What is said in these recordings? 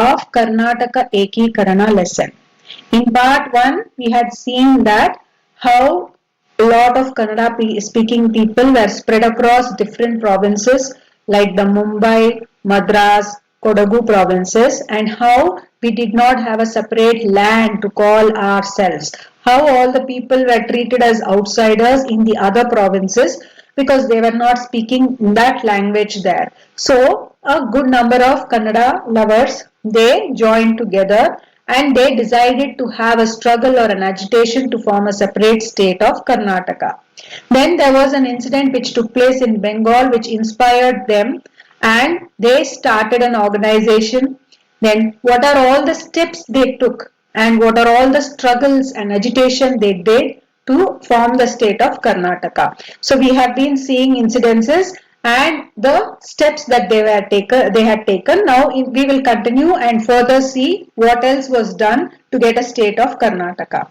of Karnataka Ekikarana lesson. In part 1, we had seen that how a lot of Kannada speaking people were spread across different provinces like the Mumbai, Madras, Kodagu provinces and how we did not have a separate land to call ourselves. How all the people were treated as outsiders in the other provinces because they were not speaking that language there. So a good number of Kannada lovers they joined together and they decided to have a struggle or an agitation to form a separate state of Karnataka. Then there was an incident which took place in Bengal which inspired them and they started an organization. Then what are all the steps they took and what are all the struggles and agitation they did to form the state of Karnataka. So we have been seeing incidences and the steps that they were taken they had taken now we will continue and further see what else was done to get a state of Karnataka.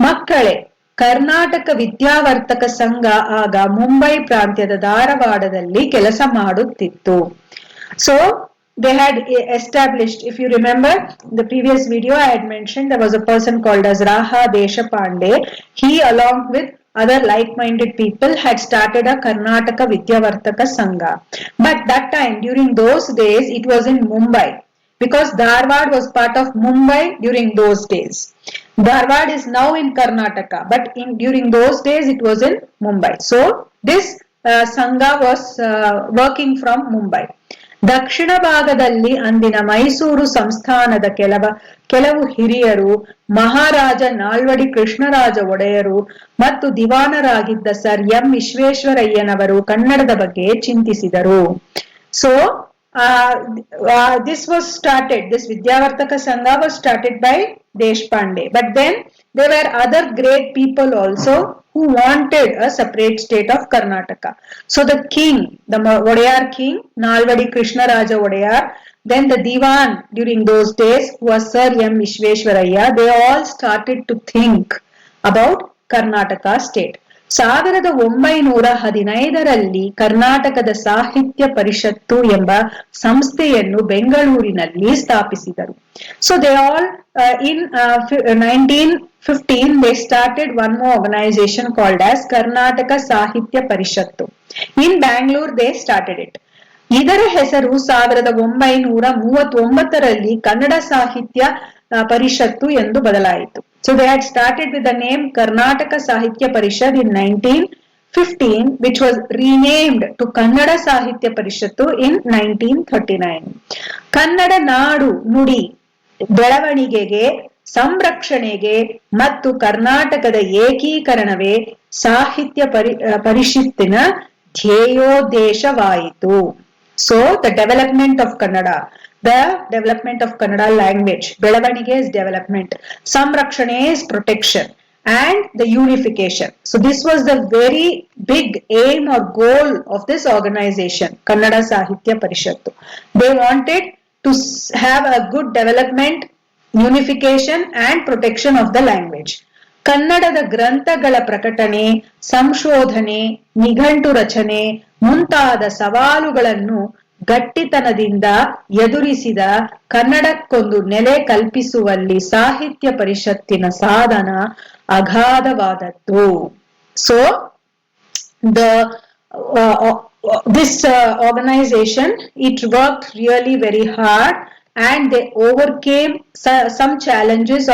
ಮಕ್ಕಳೇ ಕರ್ನಾಟಕ ವಿದ್ಯಾವರ್ತಕ ಸಂಘ ಆಗ ಮುಂಬೈ ಪ್ರಾಂತ್ಯದ ಧಾರವಾಡದಲ್ಲಿ ಕೆಲಸ ಮಾಡುತ್ತಿತ್ತು so they had established if you remember the previous video i had mentioned there was a person called as raha deshapande he along with other like-minded people had started a karnataka vidyavartaka sangha but that time during those days it was in mumbai because Dharwad was part of Mumbai during those days. Dharwad is now in Karnataka, but in during those days it was in Mumbai. So this uh, Sangha was uh, working from Mumbai. ದಕ್ಷಿಣ ಭಾಗದಲ್ಲಿ ಅಂದಿನ ಮೈಸೂರು ಸಂಸ್ಥಾನದ ಕೆಲವ, ಕೆಲವು ಹಿರಿಯರು, ಮಹಾರಾಜ ನಾಲ್ವಡಿ ಕೃಷ್ಣರಾಜ ಒಡೆಯರು ಮತ್ತು ದಿವಾನರಾಗಿದ್ದ sir M ವಿಶ್ವೇಶ್ವರಯ್ಯನವರು ಕನ್ನಡದ ಬಗ್ಗೆ ಚಿಂತಿಸಿದರು. So this was started this Vidyavardhaka Sangha was started by Deshpande. But then But then other great people also who wanted a separate state of Karnataka. So the king, the Odayar king, Nalvadi Krishna Raja Odayar, then the Diwan during those days was Sir M. Vishweshwaraya, they all started to think about Karnataka state. ಸಾವಿರದ ಒಂಬೈನೂರ ಹದಿನೈದರಲ್ಲಿ ಕರ್ನಾಟಕದ ಸಾಹಿತ್ಯ ಪರಿಷತ್ತು ಎಂಬ ಸಂಸ್ಥೆಯನ್ನು ಬೆಂಗಳೂರಿನಲ್ಲಿ ಸ್ಥಾಪಿಸಿದರು. So they all in nineteen fifteen they started one more organization called as Karnataka Sahitya Parishat in Bangalore they started it ಇದರ ಹೆಸರು ಸಾವಿರದ ಒಂಬೈನೂರ ಮೂವತ್ತೊಂಬತ್ತರಲ್ಲಿ ಕನ್ನಡ ಸಾಹಿತ್ಯ ಪರಿಷತ್ತು ಎಂದು ಬದಲಾಯಿತು. Started with the name Karnataka Sahitya Parishat in nineteen fifteen which was renamed to Kannada Sahitya Parishat in nineteen thirty nine Kannada ನಾಡು ನುಡಿ ಬೆಳವಣಿಗೆಗೆ, ಸಂರಕ್ಷಣೆಗೆ ಮತ್ತು ಕರ್ನಾಟಕದ ಏಕೀಕರಣವೇ ಸಾಹಿತ್ಯ ಪರಿ ಪರಿಷತ್ತಿನ ಧ್ಯೇಯೋದ್ದೇಶವಾಯಿತು. So the development of Kannada the development of Kannada language ಬೆಳವಣಿಗೆ ಇಸ್ ಡೆವಲಪ್ಮೆಂಟ್ ಸಂರಕ್ಷಣೆ is protection and the unification. So this was the very big aim or goal of this organization, Kannada Sahitya Parishattu. They wanted to have a good development, unification and protection of the language. ಕನ್ನಡದ ಗ್ರಂಥಗಳ ಪ್ರಕಟಣೆ ಸಂಶೋಧನೆ ನಿಘಂಟು ರಚನೆ ಮುಂತಾದ ಸವಾಲುಗಳನ್ನು ಗಟ್ಟಿತನದಿಂದ ಎದುರಿಸಿದ ಕನ್ನಡಕ್ಕೊಂದು ನೆಲೆ ಕಲ್ಪಿಸುವಲ್ಲಿ ಸಾಹಿತ್ಯ ಪರಿಷತ್ತಿನ ಸಾಧನ ಅಗಾಧವಾದದ್ದು so the this organization it work really very hard really they hard and they overcame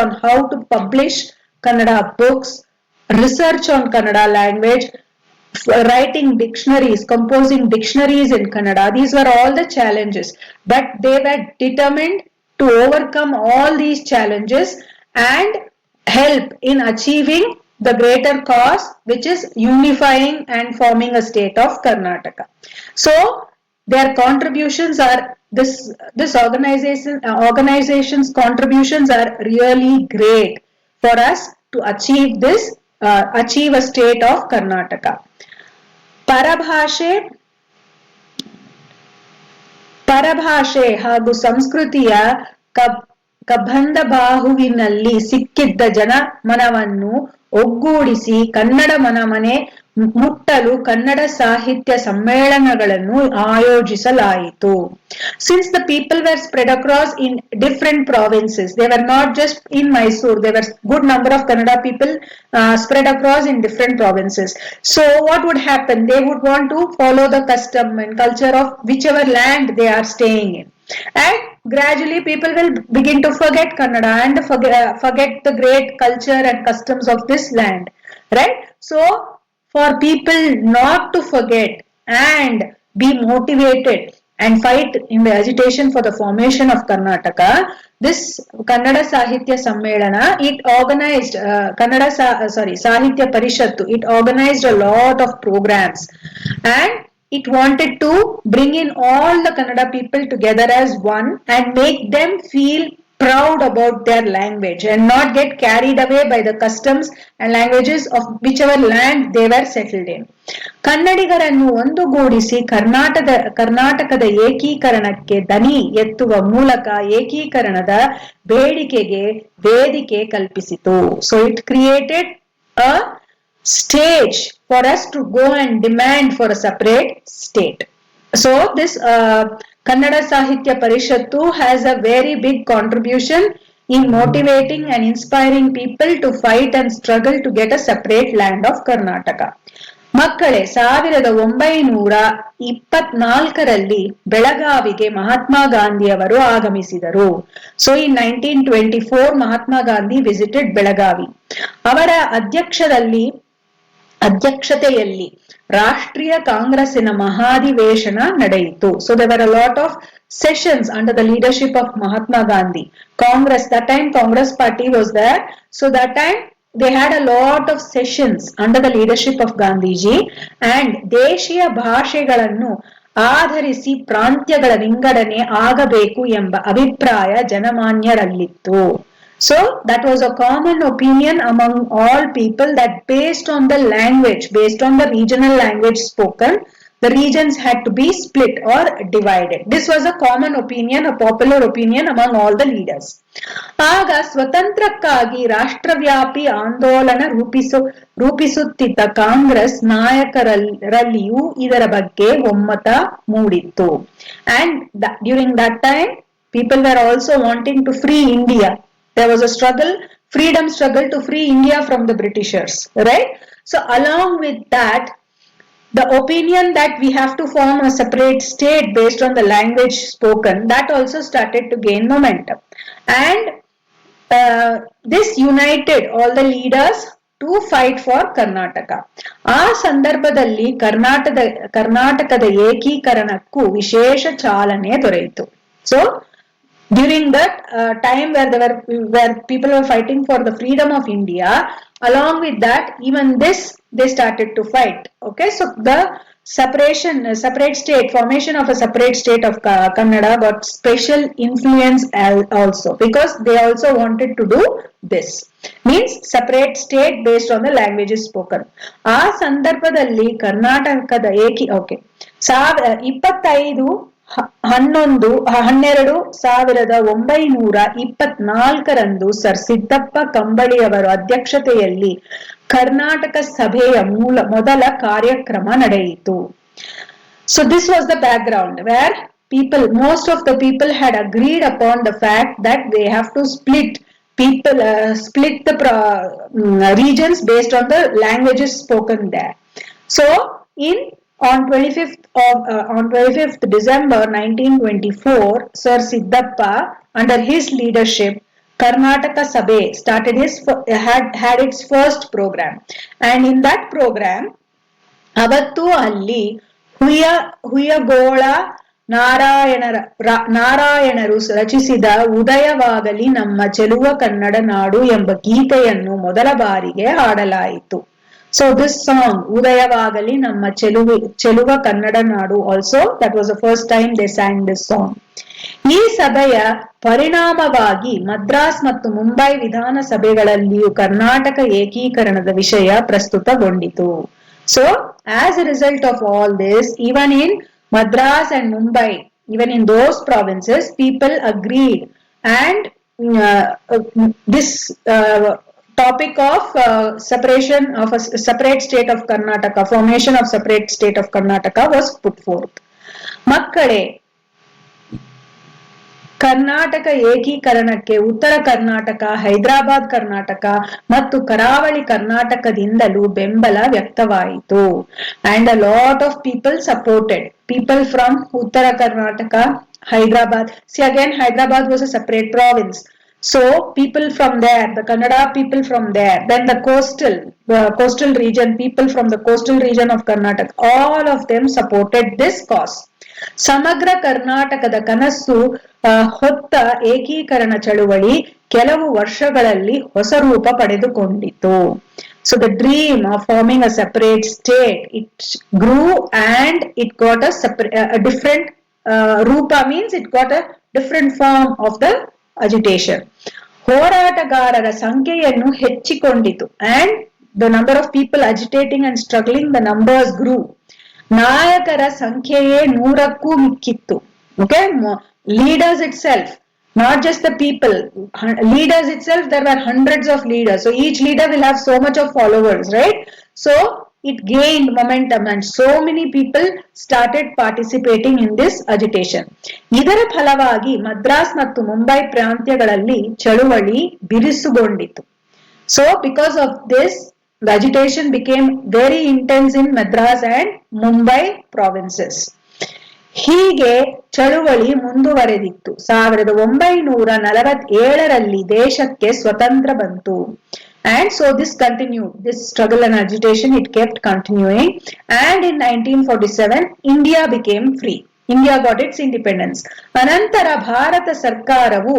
on to publish kannada books research on kannada language f- writing dictionaries composing dictionaries in kannada. These were all the challenges. But they were determined to overcome all these challenges and help in achieving the greater cause which is unifying and forming a state of karnataka. So their contributions are this this organization uh, organization's contributions are really great for us to achieve this a state of karnataka. ಪರಭಾಷೆ ಪರಭಾಷೆ ಹಾಗೂ ಸಂಸ್ಕೃತಿಯ ಕಬ್, ಕಬಂಧ ಬಾಹುವಿನಲ್ಲಿ ಸಿಕ್ಕಿದ್ದ ಜನ ಮನವನ್ನು ಒಗ್ಗೂಡಿಸಿ ಕನ್ನಡ ಮನಮನೆ ಮುಟ್ಟಲು ಕನ್ನಡ ಸಾಹಿತ್ಯ ಸಮ್ಮೇಳನಗಳನ್ನು ಆಯೋಜಿಸಲಾಯಿತು since the people were spread across in different provinces they were not just in mysore there were good number of kannada people uh, spread across in different provinces so what would happen they would want to follow the custom and culture of whichever land they are staying in and gradually people will begin to forget kannada and forget, uh, forget the great culture and customs of this land right so for people not to forget and be motivated and fight in the agitation for the formation of Karnataka, this Kannada Sahitya Sammelana, it organized, uh, Kannada, Sa- uh, sorry, Sahitya Parishattu, it organized a lot of programs. And it wanted to bring in all the Kannada people together as one and make them feel proud about their language and not get carried away by the customs and languages of whichever land they were settled in. ಕನ್ನಡಿಗರನ್ನು ಒಂದುಗೂಡಿಸಿ ಕರ್ನಾಟಕದ ಕರ್ನಾಟಕದ ಏಕೀಕರಣಕ್ಕೆ ದನಿ ಎತ್ತುವ ಮೂಲಕ ಏಕೀಕರಣದ ಬೇಡಿಕೆಗೆ ವೇದಿಕೆ ಕಲ್ಪಿಸಿತು so it created a stage for us to go and demand for a separate state. So this uh, Kannada Sahitya Parishat has a very big contribution in motivating and inspiring people to fight and struggle to get a separate land of Karnataka ಮಕ್ಕಳೇ, ಸಾವಿರದ ಒಂಬೈನೂರ ಇಪ್ಪತ್ನಾಲ್ಕರಲ್ಲಿ ಬೆಳಗಾವಿಗೆ ಮಹಾತ್ಮ ಗಾಂಧಿ ಅವರು ಆಗಮಿಸಿದರು. So in nineteen twenty four Mahatma Gandhi visited Belagavi. ಅವರ ಅಧ್ಯಕ್ಷದಲ್ಲಿ, ಅಧ್ಯಕ್ಷತೆಯಲ್ಲಿ ರಾಷ್ಟ್ರೀಯ ಕಾಂಗ್ರೆಸ್ಸಿನ ಮಹಾಧಿವೇಶನ ನಡೆಯಿತು. So there were a lot of sessions under the leadership of Mahatma Gandhi Congress that time Congress party was there so that time they had a lot of sessions under the leadership of Gandhiji and ದೇಶೀಯ ಭಾಷೆಗಳನ್ನು ಆಧರಿಸಿ ಪ್ರಾಂತ್ಯಗಳ ವಿಂಗಡಣೆ ಆಗಬೇಕು ಎಂಬ ಅಭಿಪ್ರಾಯ ಜನಮಾನ್ಯರಲ್ಲಿತ್ತು. So that was a common opinion among all people that based on the language, based on the regional language spoken, the regions had to be split or divided. This was a common opinion, a popular opinion among all the leaders. ಆಗ ಸ್ವತಂತ್ರಕ್ಕಾಗಿ ರಾಷ್ಟ್ರವ್ಯಾಪಿ ಆಂದೋಲನ ರೂಪಿಸು ರೂಪಿಸುತ್ತಿದ್ದ ಕಾಂಗ್ರೆಸ್ ನಾಯಕರಲ್ಲಿಯೂ ಇದರ ಬಗ್ಗೆ ಒಮ್ಮತ ಮೂಡಿತ್ತು during that time, people were also wanting to free India. There was a struggle, freedom struggle to free India from the Britishers, right? So along with that, the opinion that we have to form a separate state based on the language spoken, that also started to gain momentum. And uh, this united all the leaders to fight for Karnataka ಆ ಸಂದರ್ಭದಲ್ಲಿ ಕರ್ನಾಟಕದ ಕರ್ನಾಟಕದ ಏಕೀಕರಣಕ್ಕೂ ವಿಶೇಷ ಚಾಲನೆ ದೊರೆಯಿತು so during that uh, time where there were where people were fighting for the freedom of india along with that even this they started to fight okay so the separation uh, separate state formation of a separate state of Ka- kannada got special influence al- also because they also wanted to do this means separate state based on the languages spoken ಆ ಸಂದರ್ಭದಲ್ಲಿ ಕರ್ನಾಟಕದ ಏಕಿ okay ಸಾವ ಇಪ್ಪತ್ತೈದು ಹ- ಹನ್ನೊಂದು, ಹನ್ನೆರಡು ಸಾವಿರದ ಒಂಬೈನೂರ ಇಪ್ಪತ್ನಾಲ್ಕರಂದು ಸರ್ ಸಿದ್ದಪ್ಪ ಕಂಬಳಿಯವರ ಅಧ್ಯಕ್ಷತೆಯಲ್ಲಿ ಕರ್ನಾಟಕ ಸಭೆಯ ಮೂಲ, ಮೊದಲ ಕಾರ್ಯಕ್ರಮ ನಡೆಯಿತು. So this was the background where people most of the people had agreed upon the fact that they have to split people split the regions based on the languages spoken the so in on 25th of uh, on 25th December 1924, Sir Siddappa, under his leadership, Karnataka Sabhe started his had had its first program, and in that program, ಅವತ್ತು ಅಲ್ಲಿ ಹುಯ ಹುಯಗೋಳ ನಾರಾಯಣರ ನಾರಾಯಣರು ರಚಿಸಿದ ಉದಯವಾಗಲಿ ನಮ್ಮ ಚೆಲುವ ಕನ್ನಡ ನಾಡು ಎಂಬ ಗೀತೆಯನ್ನು ಮೊದಲ ಬಾರಿಗೆ ಹಾಡಲಾಯಿತು so this song ಉದಯವಾಗಲಿ ನಮ್ಮ ಚೆಲುವೆ ಚೆಲುವ ಕನ್ನಡ ನಾಡು also that was the first time they sang this song ಈ ಸಭೆಯ ಪರಿಣಾಮವಾಗಿ ಮದ್ರಾಸ್ ಮತ್ತು ಮುಂಬೈ ವಿಧಾನಸಭೆಗಳಲ್ಲಿಯೂ ಕರ್ನಾಟಕ ಏಕೀಕರಣದ ವಿಷಯ ಪ್ರಸ್ತುತಗೊಂಡಿತು. So as a result of all this even in Madras and Mumbai even in those provinces people agreed and uh, this uh, topic of uh, separation of a of state of Karnataka, formation of separate state of Karnataka was. ಮಕ್ಕಳೇ ಕರ್ನಾಟಕ ಏಕೀಕರಣಕ್ಕೆ ಉತ್ತರ ಕರ್ನಾಟಕ ಹೈದರಾಬಾದ್ ಕರ್ನಾಟಕ ಮತ್ತು ಕರಾವಳಿ ಕರ್ನಾಟಕದಿಂದಲೂ ಬೆಂಬಲ ವ್ಯಕ್ತವಾಯಿತು. And a lot of people supported people from Uttara Karnataka Hyderabad. See again Hyderabad was a separate province So people from there, the Kannada people from there, then the coastal, the coastal region, people from the coastal region of Karnataka, all of them supported this cause. ಸಮಗ್ರ ಕರ್ನಾಟಕದ ಕನಸು ಆ, ಹೊತ್ತ ಏಕೀಕರಣ ಚಳುವಳಿ ಕೆಲವು ವರ್ಷಗಳಲ್ಲಿ ಹೊಸ ರೂಪ ಪಡೆದುಕೊಂಡಿತು so the dream of forming a separate state it grew and it got a different ರೂಪ means it got a different form of the agitation ಹೋರಾಟಗಾರರ ಸಂಖ್ಯೆಯನ್ನು ಹೆಚ್ಚಿಕೊಂಡಿತು. And the number of people agitating and struggling the numbers grew ನಾಯಕರ ಸಂಖ್ಯೆಯೇ ನೂರಕ್ಕೂ ಮಿಕ್ಕಿತ್ತು okay leaders itself not just the people leaders itself there are hundreds of leaders each leader will have so much of followers right so it gained momentum and so many people started participating in this agitation ಇದರ ಫಲವಾಗಿ ಮದ್ರಾಸ್ ಮತ್ತು ಮುಂಬೈ ಪ್ರಾಂತ್ಯಗಳಲ್ಲಿ ಚಳುವಳಿ ಬಿರುಸುಗೊಂಡಿತು so because of this the agitation became very intense in madras and mumbai provinces ಹೀಗೆ ಚಳುವಳಿ ಮುಂದುವರೆದಿತ್ತು ಸಾವಿರದ ಒಂಬೈನೂರ ನಲವತ್ತೇಳರಲ್ಲಿ ದೇಶಕ್ಕೆ ಸ್ವತಂತ್ರ ಬಂತು and so this continued this struggle and agitation it kept continuing and in 1947 india became free India got its independence ಅನಂತರ ಭಾರತ ಸರ್ಕಾರವು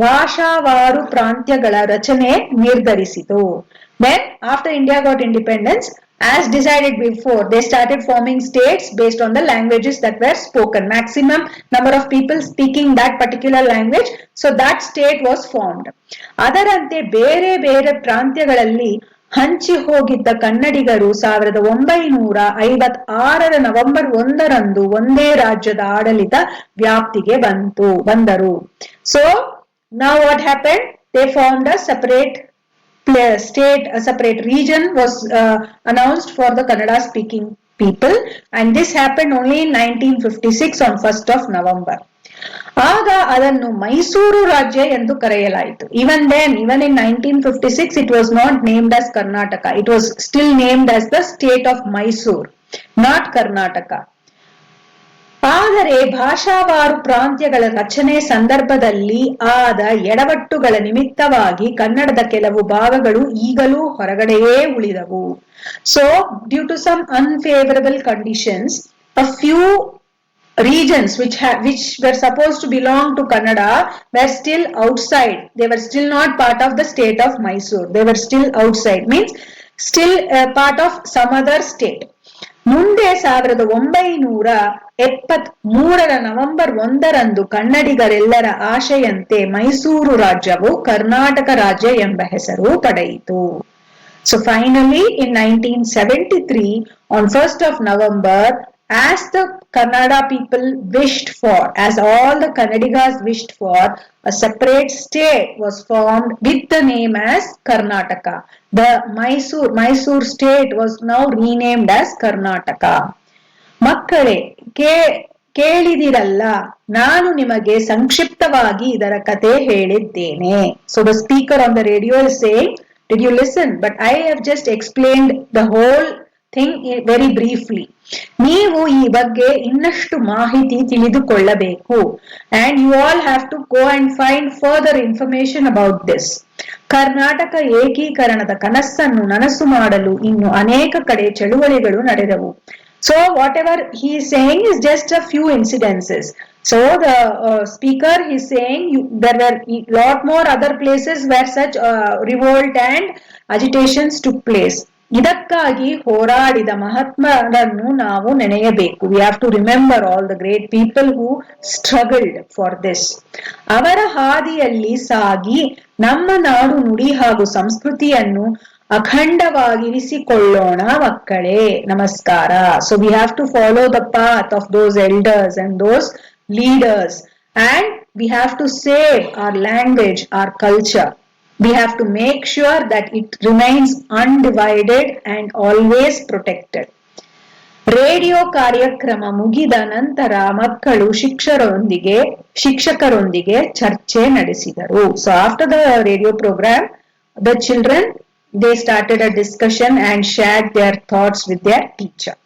ಭಾಷಾವಾರು ಪ್ರಾಂತ್ಯಗಳ ರಚನೆ ನಿರ್ಧರಿಸಿತು then after India got independence as decided before they started forming states based on the languages that were spoken maximum number of people speaking that particular language so that state was formed ಅದರಂತೆ ಬೇರೆ ಬೇರೆ ಪ್ರಾಂತ್ಯಗಳಲ್ಲಿ ಹಂಚಿ ಹೋಗಿದ್ದ ಕನ್ನಡಿಗರು ಸಾವಿರದ ಒಂಬೈನೂರ ಐವತ್ ಆರರ ನವೆಂಬರ್ ಒಂದರಂದು ಒಂದೇ ರಾಜ್ಯದ ಆಡಳಿತ ವ್ಯಾಪ್ತಿಗೆ ಬಂತು ಬಂದರು so what happened they formed a separate pla- state, a separate region was uh, announced for the Kannada speaking people and this happened only in 1956 on 1st of November. ಆಗ ಅದನ್ನು ಮೈಸೂರು ರಾಜ್ಯ ಎಂದು ಕರೆಯಲಾಯಿತು even then even in nineteen fifty six it was not named as Karnataka it was still named as the state of Mysore not Karnataka ಆದರೆ ಭಾಷಾವಾರು ಪ್ರಾಂತ್ಯಗಳ ರಚನೆ ಸಂದರ್ಭದಲ್ಲಿ ಆದ ಎಡವಟ್ಟುಗಳ ನಿಮಿತ್ತವಾಗಿ ಕನ್ನಡದ ಕೆಲವು ಭಾಗಗಳು ಈಗಲೂ ಹೊರಗಡೆಯೇ ಉಳಿದವು. So due to some unfavourable conditions a few regions which which were suppose to belong to Kannada were still outside they were still not part of the state of Mysore they were still outside means still part of some other state ಮುಂದೆ ಸಾವಿರದ ಒಂಬೈನೂರ ಎಪ್ಪತ್ ಮೂರರ November ಒಂದರಂದು ಕನ್ನಡಿಗರೆಲ್ಲರ ಆಶೆಯಂತೆ ಮೈಸೂರು ರಾಜ್ಯವು ಕರ್ನಾಟಕ ರಾಜ್ಯ ಎಂಬ ಹೆಸರು ಪಡೆಯಿತು. So finally, in 1973, on 1st of November, as the Kannada people wished for, as all the Kannadigas wished for, a separate state was formed with the name as Karnataka. The Mysore, Mysore state was now renamed as Karnataka. ಮಕ್ಕಳೇ ಕೇ ಕೇಳಿದಿರಲ್ಲ ನಾನು ನಿಮಗೆ ಸಂಕ್ಷಿಪ್ತವಾಗಿ ಇದರ ಕತೆ ಹೇಳಿದ್ದೇನೆ so the speaker on the radio same did you listen but I have just explained the whole thing very briefly ನೀವು ಈ ಬಗ್ಗೆ ಇನ್ನಷ್ಟು ಮಾಹಿತಿ ತಿಳಿದುಕೊಳ್ಳಬೇಕು and you all have to go and find further information about this Karnataka ಏಕೀಕರಣದ ಕನಸನ್ನು ನನಸು ಮಾಡಲು ಇನ್ನು ಅನೇಕ ಕಡೆ ಚಳುವಳಿಗಳು ನಡೆದವು So whatever he is saying is just a few incidences. So the uh, speaker is saying you, there were a lot more other places where such uh, revolt ಇದಕ್ಕಾಗಿ ಹೋರಾಡಿದ ಮಹಾತ್ಮರನ್ನು ನಾವು ನೆನೆಯಬೇಕು. We have to remember all the great people who struggled for this ಅವರ ಹಾದಿಯಲ್ಲಿ ಸಾಗಿ ನಮ್ಮ ನಾಡು ನುಡಿ ಹಾಗೂ ಸಂಸ್ಕೃತಿಯನ್ನು ಅಖಂಡವಾಗಿರಿಸಿಕೊಳ್ಳೋಣ ಮಕ್ಕಳೇ. ನಮಸ್ಕಾರ. So we have to follow the path of those elders and those leaders and we have to save our language our culture We have to make sure that it remains undivided and always protected. Radio ಕಾರ್ಯಕ್ರಮ ಮುಗಿದ ನಂತರ ಮಕ್ಕಳು ಶಿಕ್ಷಕರೊಂದಿಗೆ ಶಿಕ್ಷಕರೊಂದಿಗೆ ಚರ್ಚೆ ನಡೆಸಿದರು so after the radio program the children they started a discussion and share their thoughts with their teacher